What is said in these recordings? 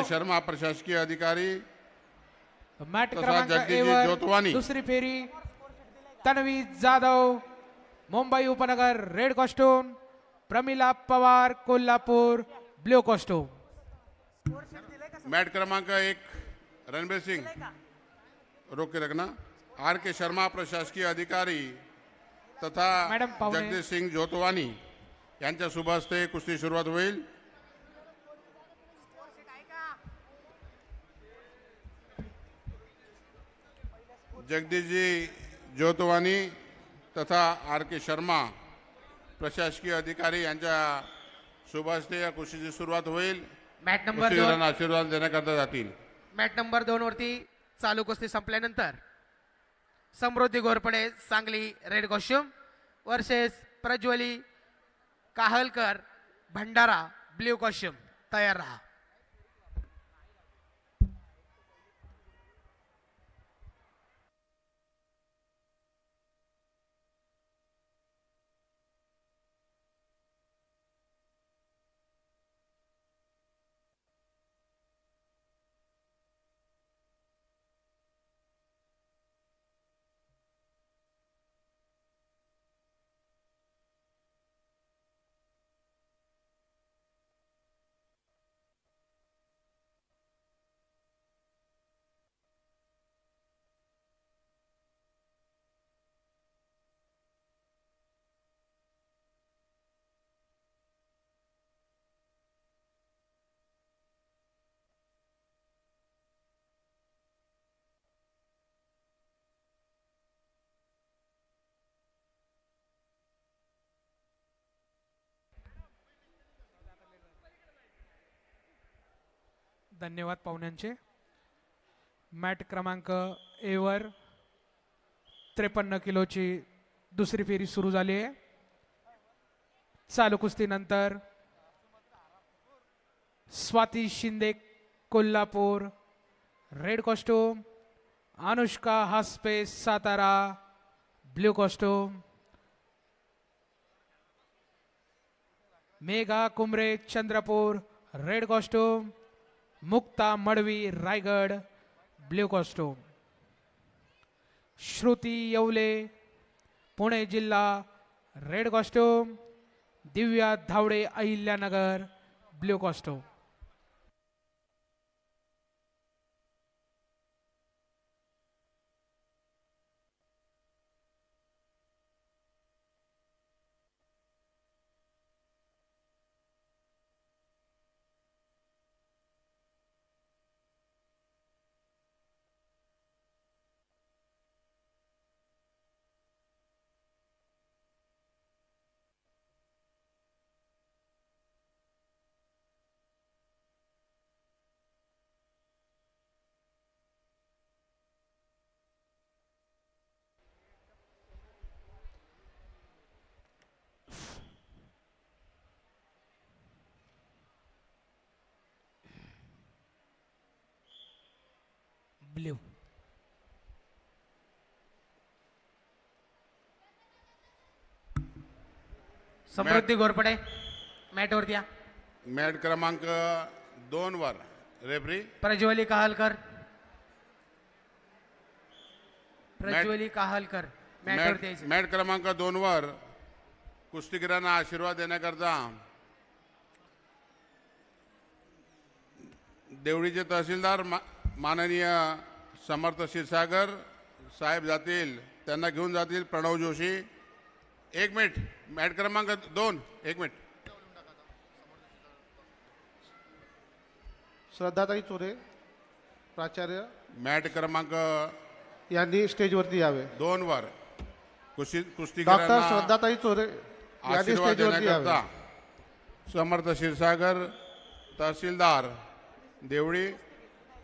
के शर्मा प्रशासकीय अधिकारी मॅट क्रमांक जोतवानी. दुसरी फेरी तन्वी जाधव मुंबई उपनगर red costume Pramila Pawar Kolhapur blue costume mat क्रमांक एक रणबीर सिंह रोक के रखना आर के शर्मा प्रशासकीय अधिकारी तथा. जगदीश सिंग जोतवानी यांच्या शुभ हस्ते कुस्ती सुरुवात होईल जगदीशजी जोतवानी तथा आर के शर्मा प्रशासकीय अधिकारी यांच्या हस्ते या कुस्तीची सुरुवात होईल. मॅट नंबर दोन. आशीर्वाद देण्याकरता जातील. मॅट नंबर दोन वरती चालू कुस्ती संपल्यानंतर Samruddhi Ghorpade Sangli red costume versus Prajwali Kahalkar Bhandara blue costume तयार राहा. धन्यवाद पाहुण्यांचे. मॅट क्रमांक एवर त्रेपन्न किलोची दुसरी फेरी सुरू झाली आहे. चालू कुस्तीनंतर Swati Shinde Kolhapur red costume Anushka Haspe Satara blue costume Megha Kumre Chandrapur red costume Mukta Madavi Raigad blue costume. Shruti Yevle Pune जिल्हा red costume. Divya Dhawde Ahilyanagar blue costume. Blue Samruddhi Ghorpade mat वरती या mat क्रमांक दोन वर. Referee Prajwali Kahalkar. Prajwali Kahalkar. Mat वरती mat यायचं. Mat क्रमांक दोन वर. कुस्तीगिरांना आशीर्वाद देण्याकरता देवळीचे तहसीलदार मा- माननीय समर्थ क्षीरसागर साहेब जातील त्यांना घेऊन जातील प्रणव जोशी. एक मिनिट मॅट क्रमांक दोन एक मिनिट. श्रद्धाताई चोरे प्राचार्य मॅट क्रमांक यांनी स्टेजवरती यावे. दोन वर. कुस्ती डॉक्टर कुस्तीगिरांना श्रद्धाताई चोरे यांनी आशीर्वाद स्टेजवरती यावे. देण्याकरता समर्थ क्षीरसागर तहसीलदार देवळी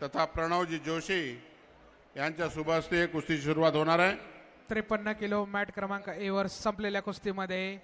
तथा प्रणवजी जोशी यांच्या सुभाषने कुस्तीची सुरुवात होणार आहे. त्रेपन्न किलो मॅट क्रमांक एवर संपलेल्या कुस्तीमध्ये